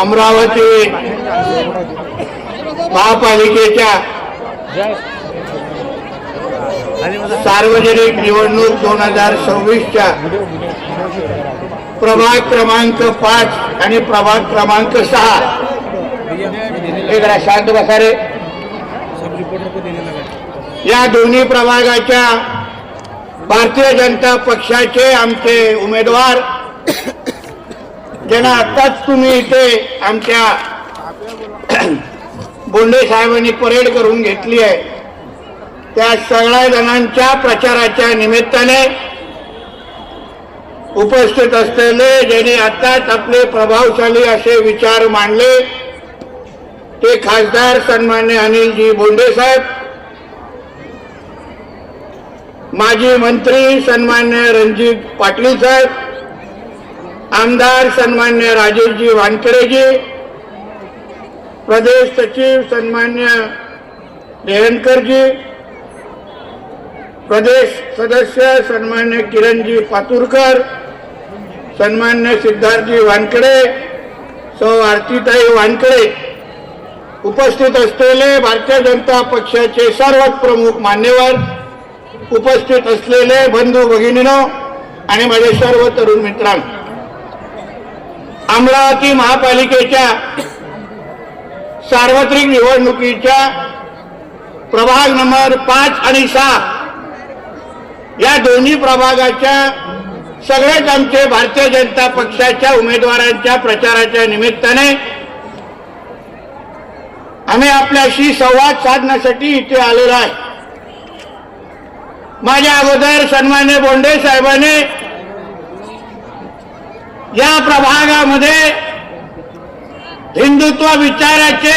अमरावती महापालिकेच्या सार्वजनिक निवडणूक दोन हजार सव्वीसच्या प्रभाग क्रमांक पाच आणि प्रभाग क्रमांक सहा. हे जरा शांत बसारे या दोन्ही प्रभागाच्या भारतीय जनता पक्षाचे आमचे उमेदवार ज्यांना आत्ताच तुम्ही इथे आमच्या बोंडे साहेबांनी परेड करून घेतली आहे. त्या सगळ्या जणांच्या प्रचाराच्या निमित्ताने उपस्थित असलेले ज्यांनी आताच आपले प्रभावशाली असे विचार मांडले ते खासदार सन्मान्य अनिलजी बोंडे साहेब माजी मंत्री सन्मान्य रणजित पाटील साहेब आमदार सन्मान्य राजेशजी वानखेडेजी प्रदेश सचिव सन्मान्य रेहनकरजी प्रदेश सदस्य सन्मान्य किरणजी पातुरकर सन्मान्य सिद्धार्थजी वानखेडे सौ आरतीताई वानखेडे उपस्थित असलेले भारतीय जनता पक्षाचे सर्वात प्रमुख मान्यवर उपस्थित असलेले बंधू भगिनीनो आणि माझे सर्व तरुण मित्रांनो अमरावती महापालिकेच्या सार्वत्रिक निवडणुकीच्या प्रभाग नंबर पाच आणि सहा या दोन्ही प्रभागाच्या सगळेच आमचे भारतीय जनता पक्षाच्या उमेदवारांच्या प्रचाराच्या निमित्ताने आम्ही आपल्याशी संवाद साधण्यासाठी इथे आलेलो आहे. माझ्या अगोदर सन्मान्य बोंडे साहेबांनी या प्रभागामध्ये हिंदुत्व विचाराचे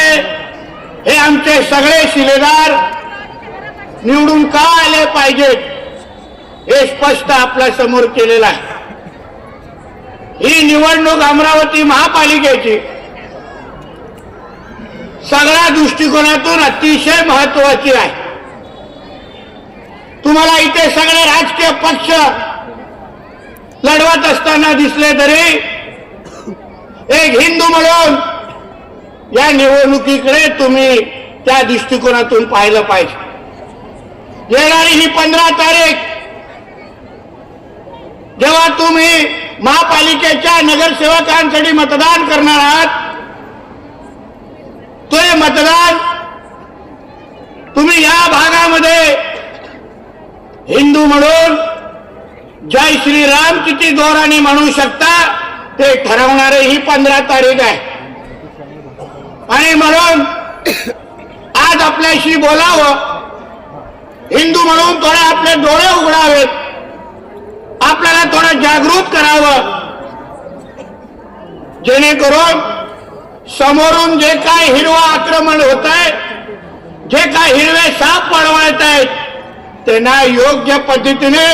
हे आमचे सगळे शिलेदार निवडून का आले पाहिजेत हे स्पष्ट आपल्यासमोर केलेलं आहे. ही निवडणूक अमरावती महापालिकेची सगळ्या दृष्टिकोनातून अतिशय महत्वाची आहे. तुम्हाला इथे सगळे राजकीय पक्ष लढवत असताना दिसले तरी एक हिंदू म्हणून या निवडणुकीकडे तुम्ही त्या दृष्टिकोनातून पाहिलं पाहिजे. येणारी ही पंधरा तारीख जेव्हा तुम्ही महापालिकेच्या नगरसेवकांसाठी मतदान करणार आहात ते मतदान तुम्ही या भागामध्ये हिंदू म्हणून जय श्रीराम किती जोराने म्हणू शकता ते ठरवणारे ही पंधरा तारीख आहे. आणि म्हणून आज आपल्याशी बोलावं. हिंदू म्हणून थोडे आपले डोळे उघडावेत. आपल्याला थोडं जागृत करावं. जेणेकरून समोरून जे काय हिरवं आक्रमण होत आहे जे काय हिरवे साप पळवत आहेत त्यांना योग्य पद्धतीने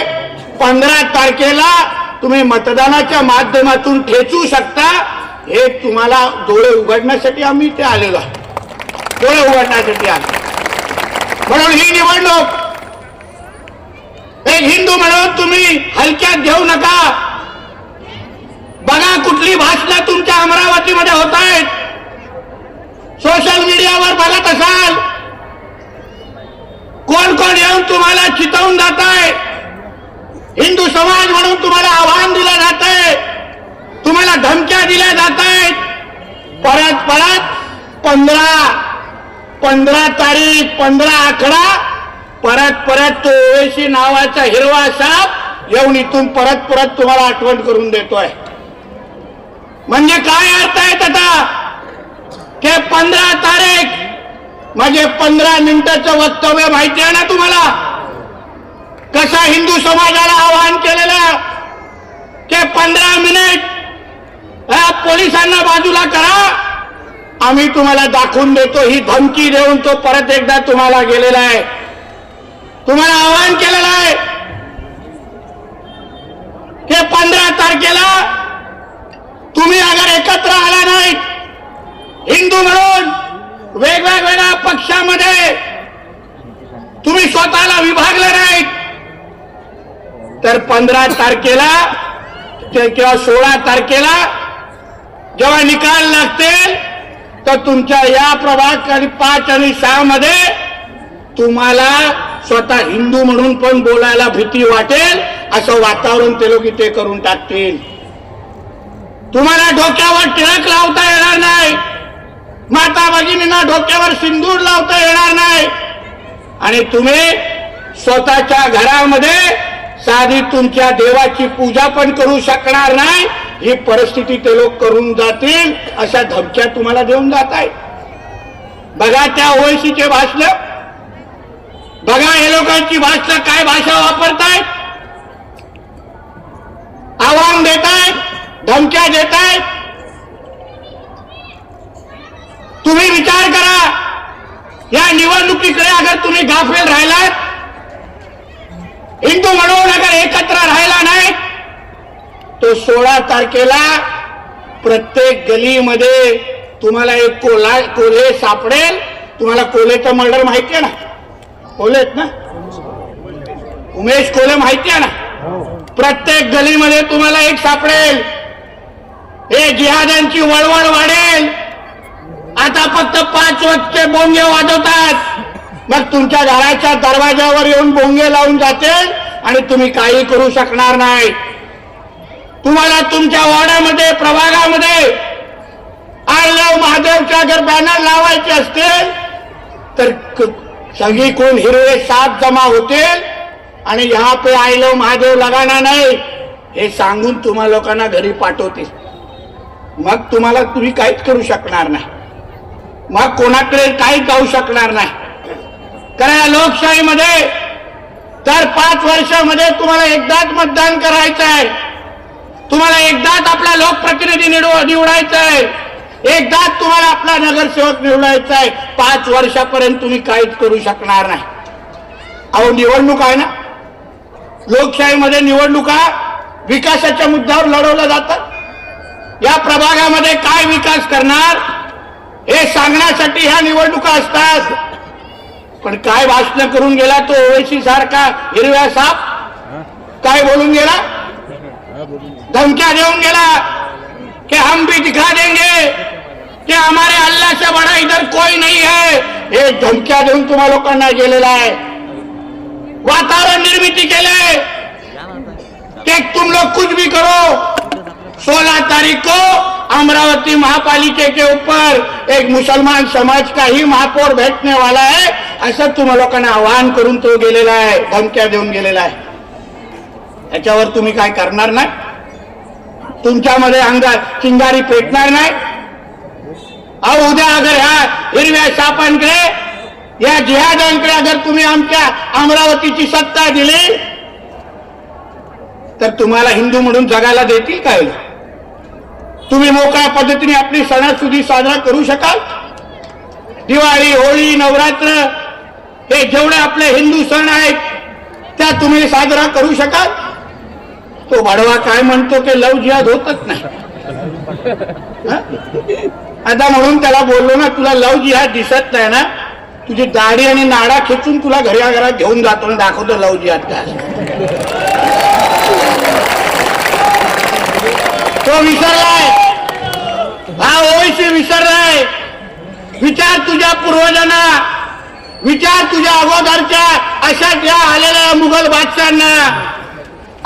पंधरा तारखेला तुम्ही मतदानाच्या माध्यमातून ठेचू शकता. हे तुम्हाला डोळे उघडण्यासाठी आम्ही ते आलेलो आहे डोळे उघडण्यासाठी आलो म्हणून ही निवडणूक एक हिंदू म्हणून तुम्ही हलक्यात घेऊ नका. बघा कुठली भाषणं तुमच्या अमरावतीमध्ये होत आहेत. सोशल मीडियावर बघत असाल. कोण कोण येऊन तुम्हाला चितवून जात आहे. हिंदू समाज म्हणून तुम्हाला आव्हान दिलं जात आहे. तुम्हाला धमक्या दिल्या जात आहेत. परत परत पंधरा पंधरा तारीख पंधरा आकडा परत परत तो ओवेसी नावाचा हिरवा साप येऊन इथून परत परत तुम्हाला आठवण करून देतोय. म्हणजे काय अर्थ आहे त्याचा? के पंधरा तारीख म्हणजे पंधरा मिनिटाचं वक्तव्य माहिती आहे ना तुम्हाला? कसा हिंदू समाजाला आवाहन केलेलं की पंधरा मिनिट पोलिसांना बाजूला करा. आम्ही तुम्हाला दाखवून देतो ही धमकी देऊन तो परत एकदा तुम्हाला गेलेला आहे. तुम्हाला आवाहन केलेलं आहे हे पंधरा तारखेला तुम्ही अगर एकत्र आला नाही हिंदू म्हणून वेगवेगळ्या पक्षामध्ये तुम्ही स्वतःला विभागले नाहीत. तर पंधरा तारखेला ते किंवा सोळा तारखेला जेव्हा निकाल लागतील तर तुमच्या या प्रभाग आणि पाच आणि सहा मध्ये तुम्हाला स्वतः हिंदू म्हणून पण बोलायला भीती वाटेल असं वातावरण ते लोक इथे करून टाकतील. तुम्हाला डोक्यावर टिळक लावता येणार नाही. माता भगिनींना डोक्यावर सिंदूर लावता येणार नाही. आणि तुम्ही स्वतःच्या घरामध्ये साधी तुमच्या देवाची पूजा पण करू शकणार नाही. ही परिस्थिती ते लोक करून जातील अशा धमक्या तुम्हाला देऊन जात आहे बघा त्या ओळशीचे भाषण बघा हे लोकांची भाषा काय भाषा वापरतायत. आव्हान देतायत धमक्या देताय तुम्ही विचार करा या निवडणुकीकडे अगर तुम्ही गाफेल राहिलात हिंदू म्हणून अगर एकत्र राहिला नाही तो सोळा तारखेला प्रत्येक गलीमध्ये तुम्हाला एक कोला कोल्हे सापडेल. तुम्हाला कोल्हेचं मर्डर माहिती आहे ना? कोल्हे आहेत ना? उमेश कोल्हे माहिती आहे ना? प्रत्येक गलीमध्ये तुम्हाला एक सापडेल. हे जिहादांची वळवळ वाढेल. आता फक्त पाच वक्ते बोंगे वाजवतात. मग तुमच्या घराच्या दरवाज्यावर येऊन बोंगे लावून जाते आणि तुम्ही काही करू शकणार नाही. तुम्हाला तुमच्या वाड्यामध्ये प्रभागामध्ये आय लव महादेवच्या जर बॅनर लावायचे असतील तर सगळी कोण हिरवे सात जमा होतील आणि यहाँ पे आय लव महादेव लगाना नाही. हे सांगून तुम्हा लोकांना घरी पाठवतील मग तुम्हाला तुम्ही काहीच करू शकणार नाही. मग कोणाकडे काही जाऊ शकणार नाही. कारण या लोकशाहीमध्ये तर पाच वर्षामध्ये तुम्हाला एकदाच मतदान करायचं आहे. तुम्हाला एकदाच आपला लोकप्रतिनिधी निवड निवडायचा आहे. एकदाच तुम्हाला आपला नगरसेवक निवडायचा आहे. पाच वर्षापर्यंत तुम्ही काहीच करू शकणार नाही. अहो निवडणूक आहे ना? लोकशाहीमध्ये निवडणुका विकासाच्या मुद्द्यावर लढवल्या जातात. या प्रभागामध्ये काय विकास करणार हे सांगण्यासाठी ह्या निवडणुका असतात. पण काय भाषण करून गेला तो ओवेसी सारखा हिरव्या साप? काय बोलून गेला? धमक्या देऊन गेला कि हम भी दिखा देंगे कि हमारे अल्लाह से बड़ा इधर कोई नहीं है। हे धमक्या देऊन तुम्हा लोकांना गेलेला आहे। वातावरण निर्मिती केले कि तुम लोग कुछ भी करो। सोलह तारीख को अमरावती महापालिके के ऊपर एक मुसलमान समाज का ही महापौर बैठने वाला है। असं तुम्हा लोकांना आवाहन करून तो गेलेला आहे धमक्या देऊन गेलेला आहे. याच्यावर तुम्ही काय करणार नाही? तुमच्यामध्ये अंगार चिंगारी पेटणार नाही? अहो उद्या अगर ह्या हिरव्या सापांकडे या जिहादांकडे अगर तुम्ही आमच्या अमरावतीची सत्ता दिली तर तुम्हाला हिंदू म्हणून जगायला देतील काय? तुम्ही मोकळ्या पद्धतीने आपली सणासुदी साजरा करू शकाल? दिवाळी होळी नवरात्र हे जेवढे आपले हिंदू सण आहेत त्या तुम्ही साजरा करू शकाल? तो वाढवा काय म्हणतो की लव जिहाद होतच नाही. आता म्हणून त्याला बोललो ना तुला लव जिहाद दिसत नाही ना तुझी दाढी आणि नाडा खेचून तुला घरी घरात घेऊन जातो आणि दाखवतो लव जिहाद काय तो विसरलाय. हा ओळशी विसरलाय. विचार तुझ्या पूर्वजांना. विचार तुझ्या अगोदरच्या अशा ज्या आलेल्या मुघल बादशांना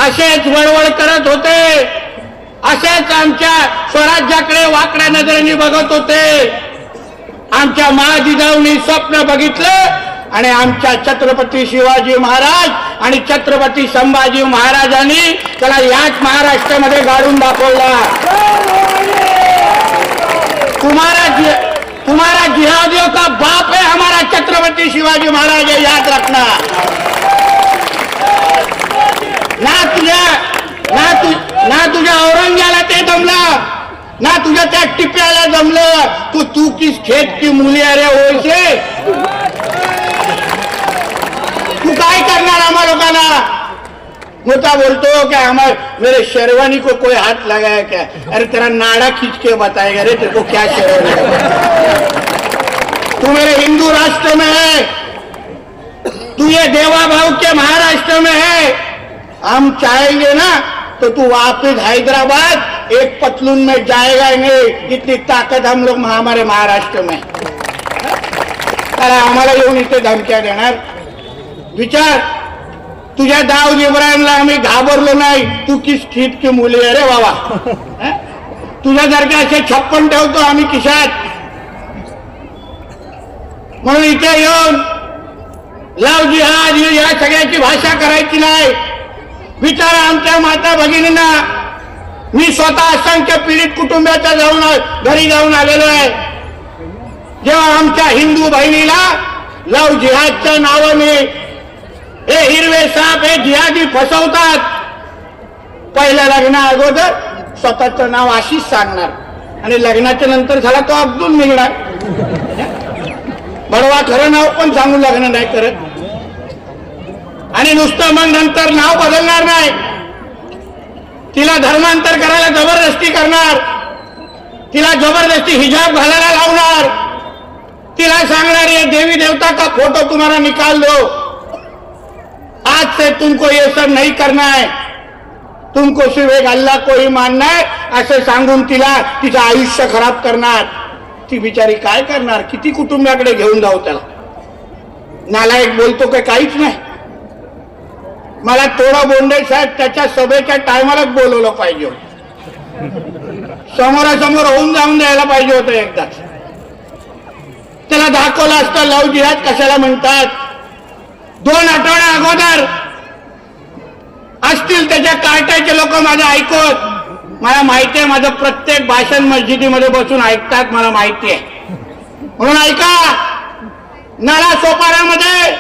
असेच वळवळ करत होते. असेच आमच्या स्वराज्याकडे वाकड्या नजरेने बघत होते. आमच्या महाजिजाऊनी स्वप्न बघितलं आणि आमच्या छत्रपती शिवाजी महाराज आणि छत्रपती संभाजी महाराजांनी त्याला याच महाराष्ट्रामध्ये गाडून दाखवला. तुम्हाला तुम्हारा जिहादियों का बाप है हमारा छत्रपति शिवाजी महाराज है याद रखना। ना तुझ्या ना तु ना तुझ्या औरंग्याला ते जमलं ना तुझ्या त्या टिप्याला जमलं तू तू किस खेत की मुली अरे ओळशे तू काय करणार आम्हा लोकांना? होता बोलतो क्या हमारे मेरे शेरवानी को कोई हाथ लगाया क्या? अरे तेरा नाड़ा खींच के बताएगा रे तेरे को क्या शेरवानी तू मेरे हिंदू राष्ट्र में है। तू ये देवा भाव के महाराष्ट्र में है। हम चाहेंगे ना तो तू वापिस हैदराबाद एक पतलून में जाएगा ही नहीं इतनी ताकत हम लोग हमारे महाराष्ट्र में। तर आम्हाला येऊन इथे धमक्या देणार विचार तुझ्या दाऊद इब्राहिमला आम्ही घाबरलो नाही. तू किस खीत की मुली आहे रे बाबा? तुझ्यासारखे असे छप्पन ठेवतो आम्ही खिशात. म्हणून इथे येऊन लव जिहाद या सगळ्याची भाषा करायची नाही. विचारा आमच्या माता भगिनींना. मी स्वतः असंख्य पीडित कुटुंबाच्या जाऊन घरी जाऊन आलेलो आहे. जेव्हा आमच्या हिंदू बहिणीला लव जिहादच्या नावाने हे हिरवे साप हे जिहादी फसवतात पहिल्या लग्ना अगोदर स्वतःचं नाव आशिष सांगणार आणि लग्नाच्या नंतर झाला तो अब्दुल निघणार बडवा खरं नाव पण सांगू लग्न नाही करत आणि नुसतं मग नंतर नाव बदलणार नाही तिला धर्मांतर करायला जबरदस्ती करणार तिला जबरदस्ती हिजाब घालायला लावणार तिला सांगणार ये देवी देवता का फोटो तुम्हाला निकाल दो आज से तुमको ये सब नहीं करना है। तुमको सिर्फ एक अल्लाह को ही मानना है सांगून तिला तिचं आयुष्य खराब करणार। ती बिचारी काय करणार? किती कुटुंबाकडे घेऊन जाऊ त्याला? नालायक बोलतो काय काहीच नाही. मला थोडा बोंडे साहेब त्याच्या सभेच्या टायमालाच बोलवलं पाहिजे समोरासमोर होऊन जाऊन द्यायला पाहिजे होतं एकदाच. त्याला दाखवलं असतं लव जिहाद कशाला म्हणतात दोन आठवड्या अगोदर असतील त्याच्या कार्टाचे लोक माझं ऐकत मला माहिती आहे माझं प्रत्येक भाषण मस्जिदीमध्ये बसून ऐकतात मला माहिती आहे. म्हणून ऐका नाला सोपाऱ्यामध्ये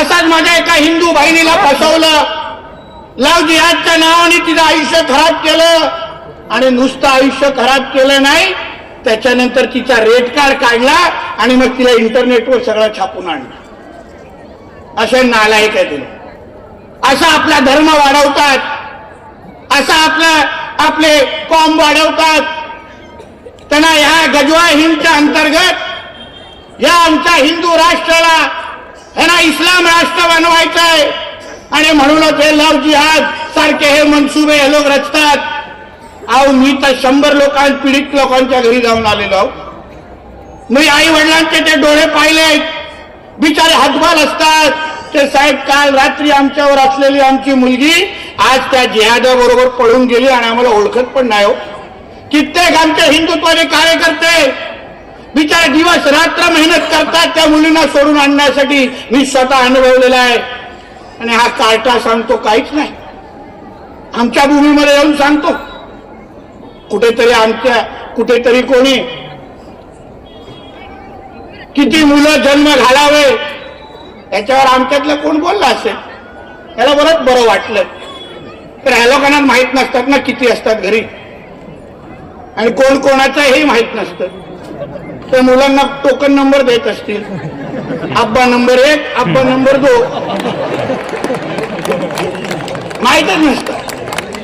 असाच माझ्या एका हिंदू बहिणीला फसवलं. लव जिहादच्या नावाने तिचं आयुष्य खराब केलं आणि नुसतं आयुष्य खराब केलं नाही त्याच्यानंतर तिचा रेट कार्ड काढला आणि मग तिला इंटरनेटवर सगळं छापून आणलं. असे नालायक आहे तिला असा आपला धर्म वाढवतात. असा आपला आपले कॉम वाढवतात. त्यांना ह्या गजवा हिंदच्या अंतर्गत या आमच्या हिंदू राष्ट्राला त्यांना इस्लाम राष्ट्र बनवायचं आहे आणि म्हणूनच हे लव जिहाद सारखे हे मनसुबे हे लोक रचतात. अहो मी तर शंभर लोकां पीडित लोकांच्या घरी जाऊन आलेलो आहो. मी आई वडिलांचे ते डोळे पाहिले बिचारे हातभाल असतात. ते साहेब काल रात्री आमच्यावर असलेली आमची मुलगी आज त्या जिहादाबरोबर पळून गेली आणि आम्हाला ओळखत पण नाही हो. कित्येक आमच्या हिंदुत्वाने कार्यकर्ते बिचारे दिवस रात्र मेहनत करतात त्या मुलींना सोडून आणण्यासाठी. मी स्वतः अनुभवलेला आहे. आणि हा कार्टा सांगतो काहीच नाही. आमच्या भूमीमध्ये येऊन सांगतो. कुठेतरी आमच्या कुठेतरी कोणी किती मुलं जन्म घालावे? याच्यावर आमच्यातलं कोण बोललं असेल? त्याला बरंच बरं वाटलं. तर ह्या लोकांना माहीत नसतात ना किती असतात घरी. आणि कोण कोणाचंही माहीत नसतं. ते मुलांना टोकन नंबर देत असतील. आब्बा नंबर एक आब्बा नंबर दो माहीतच नसतं.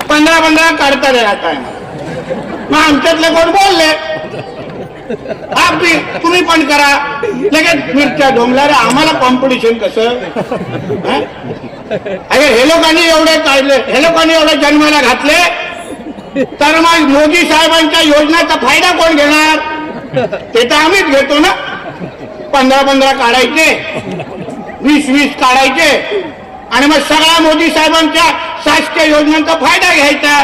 पंधरा पंधरा काढता द्या काय मग आमच्यातले कोण बोलले अगदी तुम्ही पण करा. लगेच मिरच्या ढोंगला आम्हाला कॉम्पिटिशन कसं? अरे हे लोकांनी एवढे काढले हे लोकांनी एवढे जन्माला घातले तर मग मोदी साहेबांच्या योजनेचा फायदा कोण घेणार? ते तर आम्हीच घेतो ना. पंधरा पंधरा काढायचे वीस वीस काढायचे आणि मग सगळ्या मोदी साहेबांच्या शासकीय योजनांचा फायदा घ्यायचा.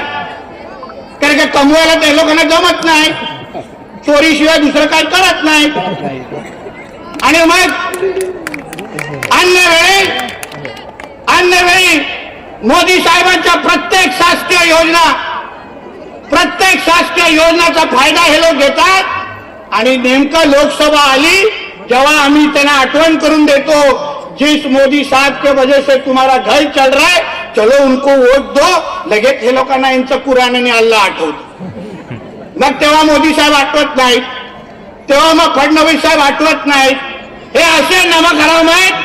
कारण का कमवायला त्या लोकांना जमत नाही. चोरीशिवाय दुसरं काय करत नाही आणि मग अन्य वेळी अन्य वेळी मोदी साहेबांच्या प्रत्येक शासकीय योजना प्रत्येक शासकीय योजनाचा फायदा हे लोक घेतात. आणि नेमकं लोकसभा आली जेव्हा आम्ही त्यांना आठवण करून देतो जिस मोदी साहब के वजह से तुम्हारा घर चल रहा है चलो उनको वोट दो लगेच हे लोकांना यांचं कुराण आणि आठवतो. मग तेव्हा मोदी साहेब आठवत नाहीत. तेव्हा मग फडणवीस साहेब आठवत नाहीत. हे असे नमक आहेत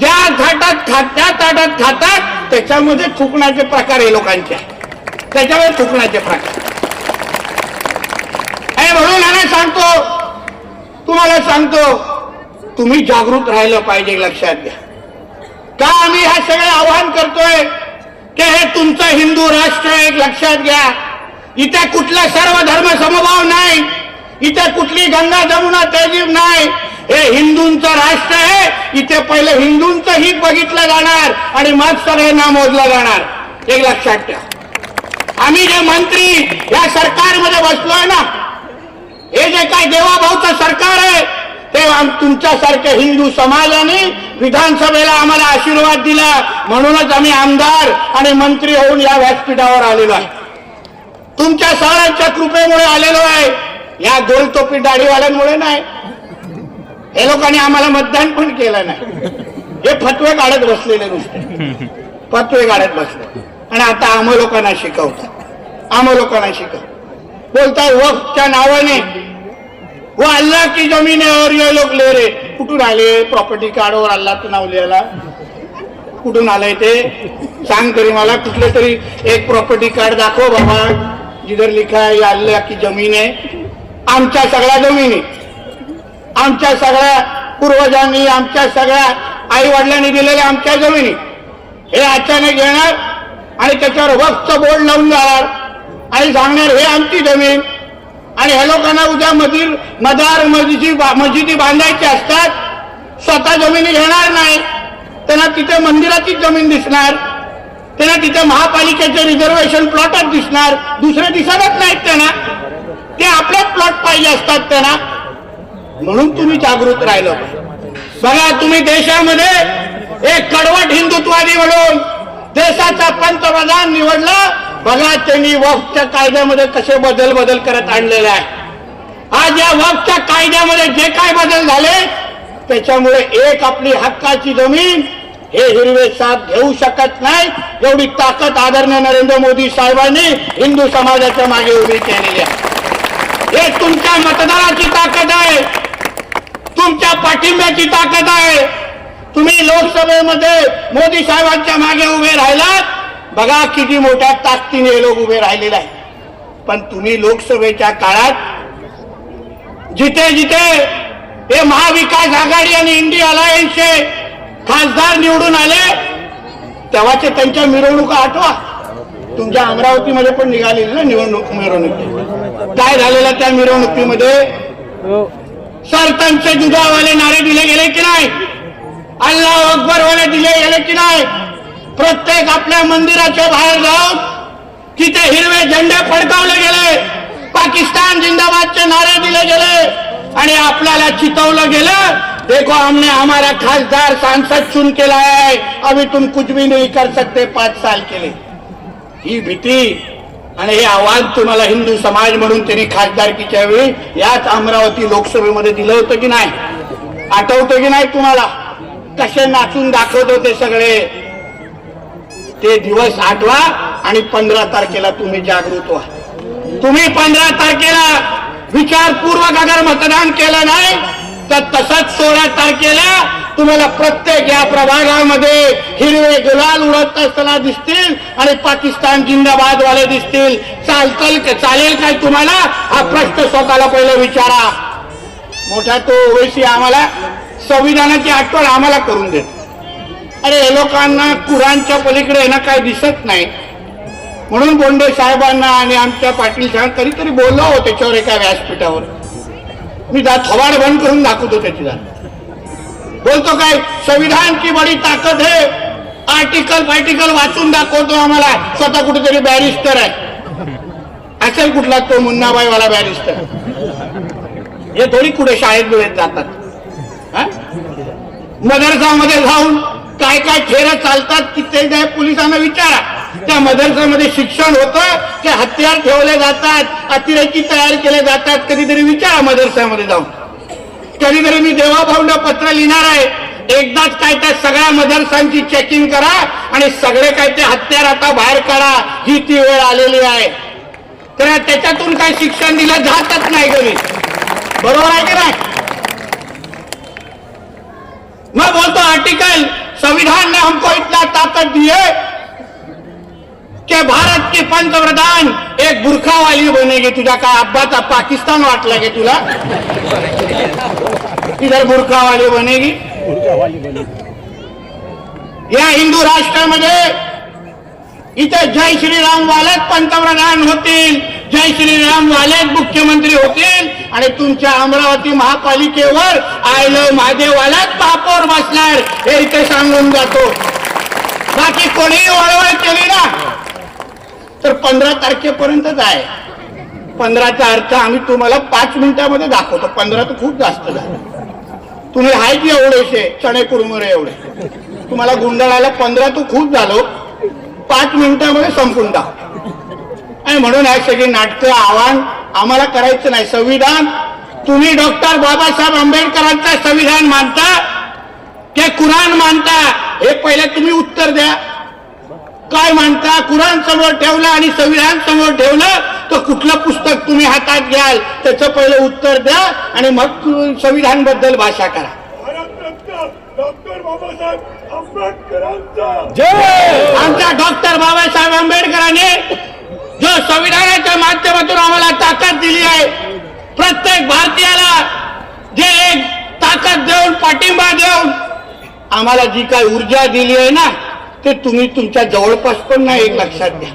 ज्या थाटात खात त्या ताटात खातात त्याच्यामध्ये थुकण्याचे प्रकार आहे लोकांचे. त्याच्यामध्ये थुकण्याचे प्रकार. हे म्हणून आणि सांगतो तुम्हाला सांगतो तुम्ही जागृत राहिलं पाहिजे लक्षात घ्या. का आम्ही हे सगळे आवाहन करतोय की हे तुमचं हिंदू राष्ट्र एक लक्षात घ्या. इथे कुठला सर्व धर्म समभाव नाही. इथे कुठली गंगा जमुना तहजीब नाही. हे हिंदूंचं राष्ट्र आहे. इथे पहिले हिंदूंचं हित बघितलं जाणार आणि मग सगळ्यांना मोजलं जाणार. एक लक्षात ठेवा. आम्ही जे मंत्री या सरकारमध्ये बसलोय ना हे जे काय देवाभाऊचं सरकार आहे ते तुमच्यासारख्या हिंदू समाजाने विधानसभेला आम्हाला आशीर्वाद दिला. म्हणूनच आम्ही आमदार आणि मंत्री होऊन या व्यासपीठावर आलेलो आहे. तुमच्या सगळ्यांच्या कृपेमुळे आलेलो आहे. या गोलटोपी दाढीवाल्यांमुळे नाही. हे लोकांनी आम्हाला मतदान पण केलं नाही. हे फतवे काढत बसलेले नुसते. फतवे काढत बसले. आणि आता आम लोकांना शिकवतात. आम लोकांना शिकव बोलताय वक्तच्या नावाने. व अल्लाह की जमीन है ये लोक ले रे. कुठून आले? प्रॉपर्टी कार्डवर अल्लाचं नाव लिहायला. कुठून आलंय ते? सांग तरी मला. कुठलं तरी एक प्रॉपर्टी कार्ड दाखव बाबा. जिधर लिखा है अल्लाह की जमीन आहे आमच्या सगळ्या जमिनी आमच्या सगळ्या पूर्वजांनी आमच्या सगळ्या आई वडिलांनी दिलेल्या आमच्या जमिनी हे अचानक येणार आणि त्याच्यावर वक्त बोर्ड लावून जाणार आणि सांगणार हे आमची जमीन. आणि ह्या लोकांना उद्या मधील मदार मस्जिदी मस्जिदी बांधायची असतात स्वतः जमिनी घेणार नाही त्यांना तिथे मंदिराचीच जमीन दिसणार. त्यांना तिथे महापालिकेचे रिझर्वेशन प्लॉटच दिसणार. दुसरे दिसतच नाहीत त्यांना. ते आपल्याच प्लॉट पाहिजे असतात त्यांना. म्हणून तुम्ही जागृत राहिलं बघा तुम्ही देशामध्ये एक कडवट हिंदुत्वादी म्हणून देशाचा पंतप्रधान निवडला. बघा त्यांनी वक्फच्या कायद्यामध्ये कसे बदल बदल करत आणलेले आहे आज या वक्फच्या कायद्यामध्ये जे काय बदल झाले त्याच्यामुळे एक आपली हक्काची जमीन हे हिरवे साथ घेऊ शकत नाही. एवढी ताकद आदरणीय नरेंद्र मोदी साहेबांनी हिंदू समाजाच्या मागे उभी केलेली आहे. हे तुमच्या मतदानाची ताकद आहे. तुमच्या पाठिंब्याची ताकद आहे. तुम्ही लोकसभेमध्ये मोदी साहेबांच्या मागे उभे राहिलात. बघा किती मोठ्या ताकदीने हे लोक उभे राहिलेले आहे पण तुम्ही लोकसभेच्या काळात जिथे जिथे हे महाविकास आघाडी आणि इंडिया अलायन्सचे खासदार निवडून आले तेव्हाचे त्यांच्या मिरवणुका आठवा. तुमच्या अमरावतीमध्ये पण निघालेली ना निवडणूक मिरवणुकी. काय झालेलं त्या मिरवणुकीमध्ये? सरपंच दुधावाले नारे दिले गेले की नाही? अल्लाह अकबरवाले दिले गेले की नाही? प्रत्येक आपल्या मंदिराच्या बाहेर जाऊन तिथे हिरवे झेंडे फडकावले गेले. पाकिस्तान जिंदाबादचे नारे दिले गेले. आणि आपल्याला चितवलं गेलं. देखो हमने हमारा खासदार सांसद चुन के लाया है। अभी तुम कुछ भी नहीं कर सकते पाच साल केले ही भीती आणि हे आव्हान तुम्हाला हिंदू समाज म्हणून त्यांनी खासदारकीच्या वेळी याच अमरावती लोकसभेमध्ये दिलं होतं की नाही? आठवतं की नाही तुम्हाला? कसे नाचून दाखवत होते सगळे? ते दिवस आठवा आणि पंधरा तारखेला तुम्ही जागृत व्हा. तुम्ही पंधरा तारखेला विचारपूर्वक अगर मतदान केलं नाही तर तसंच सोळा तारखेला तुम्हाला प्रत्येक या प्रभागामध्ये हिरवे गुलाल उडत असताना दिसतील आणि पाकिस्तान जिंदाबाद वाले दिसतील. चालतल चालेल काय तुम्हाला? हा प्रश्न स्वतःला पहिला विचारा. मोठा तो ओवेसी आम्हाला संविधानाची आठवण आम्हाला करून देतो. अरे हे लोकांना कुराणच्या पलीकडे ना काय दिसत नाही. म्हणून बोंडे साहेबांना आणि आमच्या पाटील साहेब कधीतरी बोललो हो त्याच्यावर एका व्यासपीठावर. मी जा थोबाड बंद करून दाखवतो त्याची जा बोलतो काय संविधान की बडी ताकद आहे. आर्टिकल पार्टिकल वाचून दाखवतो आम्हाला. स्वतः कुठेतरी बॅरिस्टर आहे. असेल कुठला तो मुन्नाबाई वाला बॅरिस्टर हे थोडी कुठे शाळेत बिळेत जातात. मदरसामध्ये जाऊन काय काय ठेरं चालतात किती काय पोलिसांना विचारा. त्या मदरसामध्ये शिक्षण होतं ते हत्यार ठेवले जातात अतिरेकी तयार केले जातात कधीतरी विचारा मदरसामध्ये जाऊन. कधीतरी मी देवाभाऊंना पत्र लिहिणार आहे एकदाच काय त्या सगळ्या मदरसांची चेकिंग करा आणि सगळे काय ते हत्यार आता बाहेर काढा ही ती वेळ आलेली आहे. तर त्याच्यातून काय शिक्षण दिलं जातच नाही कधी बरोबर आहे की नाही? मैं बोलता आर्टिकल संविधान ने हमको इतना ताकत दी है कि भारत के पंतप्रधान एक बुरखा वाली बनेगी तुझा? काय अब्बाचा पाकिस्तान वाटला गे तुला? इधर बुरखावाली बनेगी। या हिंदू राष्ट्रामध्ये इथे जय श्रीराम वालेच पंतप्रधान होतील जय श्रीराम वालेच मुख्यमंत्री होतील आणि तुमच्या अमरावती महापालिकेवर आयलं महादेवालाच महापौर बसणार हे इथे सांगून जातो. बाकी कोणीही वळवळ केली ना तर पंधरा तारखेपर्यंतच आहे. पंधराचा अर्थ आम्ही तुम्हाला पाच मिनिटामध्ये दाखवतो. पंधरा तर खूप जास्त झालं. तुम्ही आहे की एवढेशे? चणे कुरमुरे एवढे. तुम्हाला गुंडाळायला पंधरा तू खूप झालो. पाच मिनिटामध्ये संपून दाखव आणि म्हणून हे सगळी नाटकं आव्हान आम्हाला करायचं नाही. संविधान तुम्ही डॉक्टर बाबासाहेब आंबेडकरांचा संविधान मानता ते कुराण मानता. हे पहिले तुम्ही उत्तर द्या. काय मानता कुराण समोर ठेवलं आणि संविधान समोर ठेवलं तर कुठलं पुस्तक तुम्ही हातात घ्याल? त्याचं पहिलं उत्तर द्या आणि मग संविधानबद्दल भाषा करा. आमच्या डॉक्टर बाबासाहेब आंबेडकरांनी जो संविधानाच्या माध्यमातून आम्हाला ताकद दिली आहे प्रत्येक भारतीयाला जे एक ताकद देऊन पाठिंबा देऊन आम्हाला जी काय ऊर्जा दिली आहे ना ते तुम्ही तुमच्या जवळपास पण नाही एक लक्षात घ्या.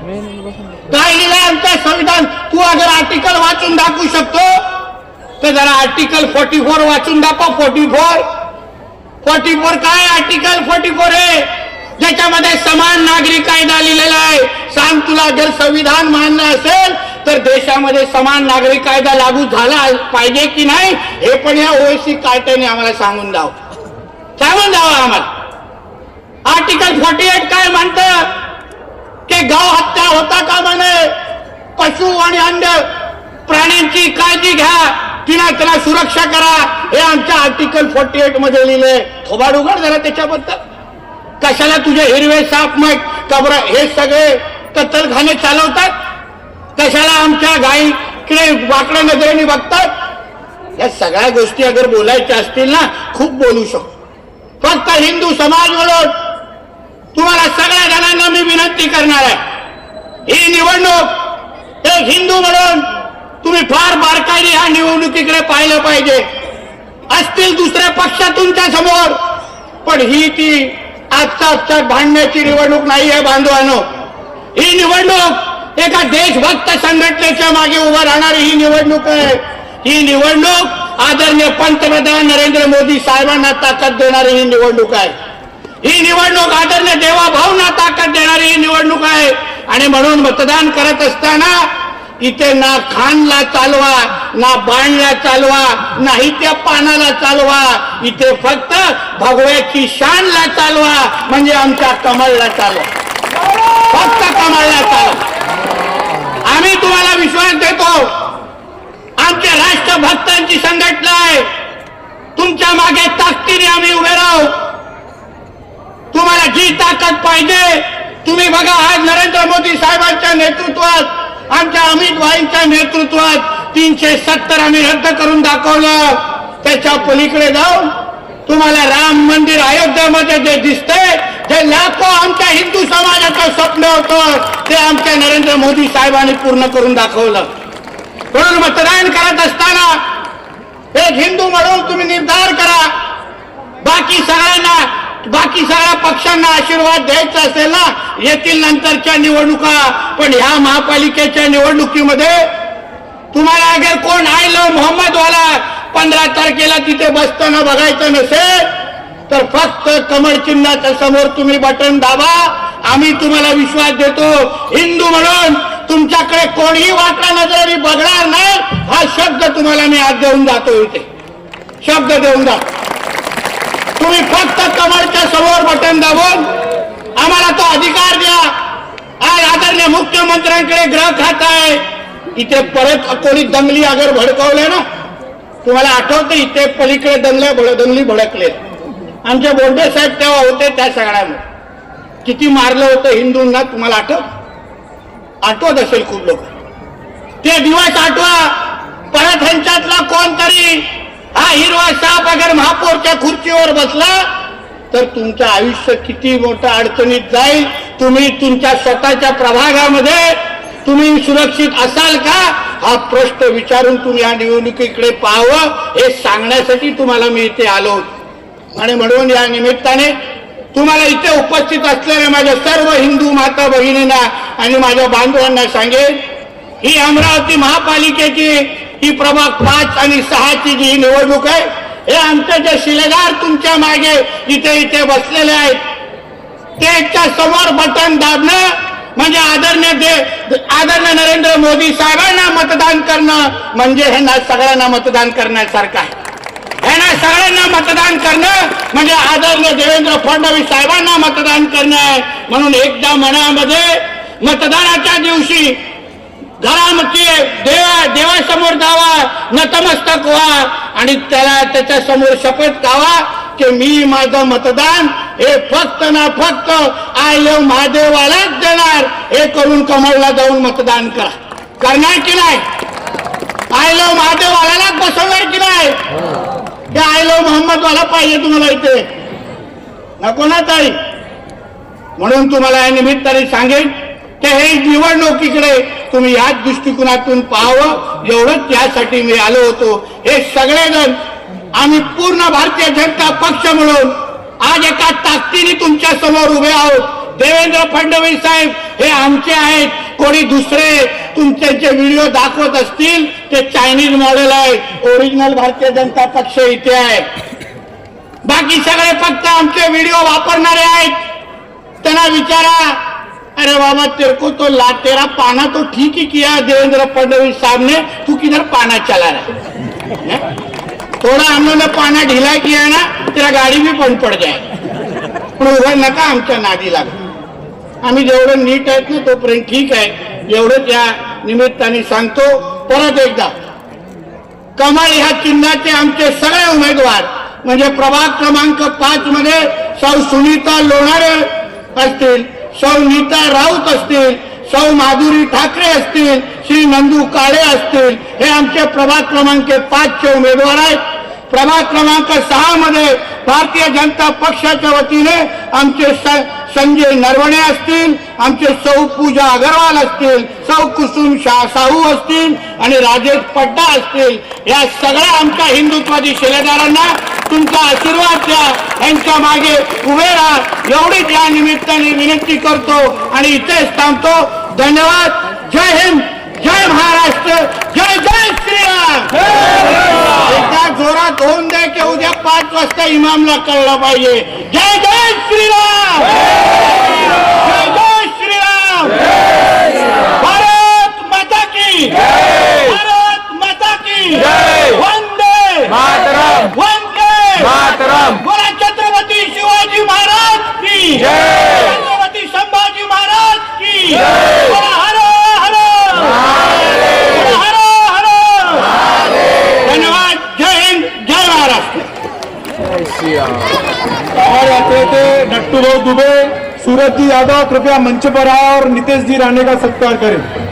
काय लिहिलंय आमच्या संविधान? तू अगर आर्टिकल वाचून दाखवू शकतो तर जरा आर्टिकल फोर्टी फोर वाचून दाखवा फोर्टी फोर फोर्टी फोर काय आर्टिकल फोर्टी फोर आहे ज्याच्यामध्ये समान नागरी कायदा लिहिलेला आहे. सांग तुला जर संविधान मान्य असेल तर देशामध्ये समान नागरी कायदा लागू झाला पाहिजे की नाही हे पण या ओएसी कायद्याने आम्हाला सांगून द्यावं सांगून द्यावं आम्हाला. आर्टिकल फोर्टी एट काय म्हणतं? की गाव हत्या होता का म्हणे? पशु आणि अन्य प्राण्यांची काळजी घ्या तिला त्याला सुरक्षा करा. हे आमच्या आर्टिकल फोर्टी एटमध्ये लिहिलंय. थोबाड उघड झाला त्याच्याबद्दल. कशाला तुझे हिरवे साप मग? कबर हे सगळे कत्तलखाने चालवतात? कशाला आमच्या गाईकडे वाकड्या नजरेने बघतात? या सगळ्या गोष्टी अगर बोलायच्या असतील ना खूप बोलू शकतो. फक्त हिंदू समाज म्हणून तुम्हाला सगळ्या जणांना मी विनंती करणार आहे. ही निवडणूक एक हिंदू म्हणून तुम्ही फार बारकाईने ह्या निवडणुकीकडे पाहिलं पाहिजे. असतील दुसऱ्या पक्ष तुमच्यासमोर पण ही ती आजच्या आजच्या भांडण्याची निवडणूक नाही आहे बांधवानो. ही निवडणूक एका देशभक्त संघटनेच्या मागे उभं राहणारी ही निवडणूक आहे. ही निवडणूक आदरणीय पंतप्रधान नरेंद्र मोदी साहेबांना ताकद देणारी ही निवडणूक आहे. ही निवडणूक आदरणीय देवाभावना ताकद देणारी ही निवडणूक आहे. आणि म्हणून मतदान करत असताना इथे ना खानला चालवा ना बाणला चालवा नाही त्या पानाला चालवा इथे फक्त भगव्याची शानला चालवा म्हणजे आमच्या कमळला चालवा. फक्त कमळला चालवा आम्ही तुम्हाला विश्वास देतो आमच्या राष्ट्रभक्तांची संघटना आहे तुमच्या मागे ताकदीने आम्ही उभे राहू तुम्हाला जी ताकद पाहिजे. तुम्ही बघा आज नरेंद्र मोदी साहेबांच्या नेतृत्वात आमच्या अमित भाईंच्या नेतृत्वात तीनशे सत्तर आम्ही रद्द करून दाखवलं. त्याच्या पलीकडे जाऊन तुम्हाला राम मंदिर अयोध्यामध्ये जे दिसतंय जे लाखो आमच्या हिंदू समाजाचं स्वप्न होतं ते आमच्या नरेंद्र मोदी साहेबांनी पूर्ण करून दाखवलं. म्हणून मतदान करत असताना एक हिंदू म्हणून तुम्ही निर्धार करा. बाकी सगळ्यांना बाकी सगळ्या पक्षांना आशीर्वाद द्यायचा असेल ना येथील नंतरच्या निवडणुका. पण ह्या महापालिकेच्या निवडणुकीमध्ये तुम्हाला अगर कोण आयलं मोहम्मदवाला पंधरा तारखेला तिथे बसताना बघायचं नसेल तर फक्त कमळ चिन्हाच्या समोर तुम्ही बटन दाबा. आम्ही तुम्हाला विश्वास देतो हिंदू म्हणून तुमच्याकडे कोणीही वाटला नजराने बघणार नाही हा शब्द तुम्हाला मी आज देऊन जातो इथे. शब्द देऊन जातो. तुम्ही फक्त कमळच्या समोर बटन दाबून आम्हाला तो अधिकार द्या. आज आदरणीय मुख्यमंत्र्यांकडे ग्रह खात आहे. इथे परत कोणी दंगली अगर भडकवले ना? तुम्हाला आठवतं इथे पलीकडे दंगल्या भड दंगली भडकले आमच्या बोर्डे साहेब तेव्हा होते त्या सगळ्यांना. किती मारलं होतं हिंदूंना तुम्हाला आठवत आठवत असेल खूप लोक. ते दिवस आठवा. परत ह्यांच्यातला कोणतरी हा हिरवा साप अगर महापौरच्या खुर्चीवर बसला तर तुमचं आयुष्य किती मोठं अडचणीत जाईल? तुम्ही तुमच्या स्वतःच्या प्रभागामध्ये तुम्ही सुरक्षित असाल का? हा प्रश्न विचारून तुम्ही या निवडणुकीकडे पाहावं हे सांगण्यासाठी तुम्हाला मी इथे आलो आणि म्हणून या निमित्ताने तुम्हाला इथे उपस्थित असलेल्या माझ्या सर्व हिंदू माता भगिनींना आणि माझ्या बांधवांना सांगेन ही अमरावती महापालिकेची ही प्रभाग पाच आणि सहाची जी ही निवडणूक आहे हे आमचे जे शिलेदार तुमच्या मागे इथे इथे बसलेले आहेत त्याच्यासमोर बटन दाबणं म्हणजे आदरणीय दे आदरणीय नरेंद्र मोदी साहेबांना मतदान करणं म्हणजे ह्यांना सगळ्यांना मतदान करण्यासारखं आहे. ह्यांना सगळ्यांना मतदान करणं म्हणजे आदरणीय देवेंद्र फडणवीस साहेबांना मतदान करणं आहे. म्हणून एकदा मनामध्ये मतदानाच्या दिवशी घरामध्ये देवा देवासमोर जावा नतमस्तक व्हा. आणि त्याला त्याच्यासमोर शपथ गावा की मी माझं मतदान हे फक्त ना फक्त आय लव महादेवालाच देणार. हे करून कमळला जाऊन मतदान करा. करणार की नाही? आय लव महादेवालाच बसवणार की नाही? ते आय लव मोहम्मद वाला पाहिजे तुम्हाला इथे. नको ना ताई. म्हणून तुम्हाला या निमित्ताने सांगेन की हे निवडणुकीकडे तुम्ही याच दृष्टिकोनातून पाहावं. एवढंच यासाठी मी आलो होतो. हे सगळेजण आम्ही पूर्ण भारतीय जनता पक्ष म्हणून आज एका ताकदीने तुमच्यासमोर उभे आहोत. देवेंद्र फडणवीस साहेब हे आमचे आहेत. कोणी दुसरे तुमचे जे व्हिडिओ दाखवत असतील ते चायनीज मॉडेल आहे. ओरिजिनल भारतीय जनता पक्ष इथे आहे. बाकी सगळे फक्त आमचे व्हिडिओ वापरणारे आहेत. त्यांना विचारा. अरे बाबा तेरे को तो ला तेरा पाना तो ठीक ही किया देवेंद्र फडणवीस साहब ने। तू किधर पाना चला रहा है? थोड़ा हम लोग ने पाना ढीला किया ना तेरा गाडी भी बंद पड जाए। पण उभं नका आमच्या नादी लागा। आम्ही जेवढं नीट आहेत ना तोपर्यंत ठीक आहे. एवढं त्या निमित्ताने सांगतो परत एकदा. कमळ ह्या चिन्हाचे आमचे सगळे उमेदवार म्हणजे प्रभाग क्रमांक पाच मध्ये सौ सुनीता लोणारे असतील. सौ नीता राऊत असतील सौ माधुरी ठाकरे असतील श्री नंदू काळे असतील हे आमचे प्रभाग क्रमांक पाचचे उमेदवार आहेत. प्रभाग क्रमांक सहा मध्ये भारतीय जनता पक्षाच्या वतीने आमचे स- संजय नरवणे असतील आमचे सौ पूजा अगरवाल असतील सौ कुसुम शाह साहू असतील आणि राजेश पड्डा असतील. या सगळ्या आमच्या हिंदुत्वादी शिलेदारांना तुमचा आशीर्वाद द्या. यांच्या मागे उभे राहा. एवढीच या निमित्ताने विनंती करतो आणि इथेच थांबतो. धन्यवाद. जय हिंद. जय महाराष्ट्र. जय जय श्रीराम. एकदा जोरात होऊन द्या की उद्या पाच वाजता इमामला कळलं पाहिजे. जय जय श्रीराम. जय जय श्रीराम. भारत माता की. भारत माता की. वंदे. मातरम. मातरम। बोला छत्रपती शिवाजी महाराज की छत्रपती संभाजी महाराज की बोला हर हर। हर हर। धन्यवाद। जय हिंद जय महाराष्ट्र। और आते थे नट्टू भाऊ दुबे सूरज जी यादव कृपया मंच पर आए और नितेश जी राणे का सत्कार करें।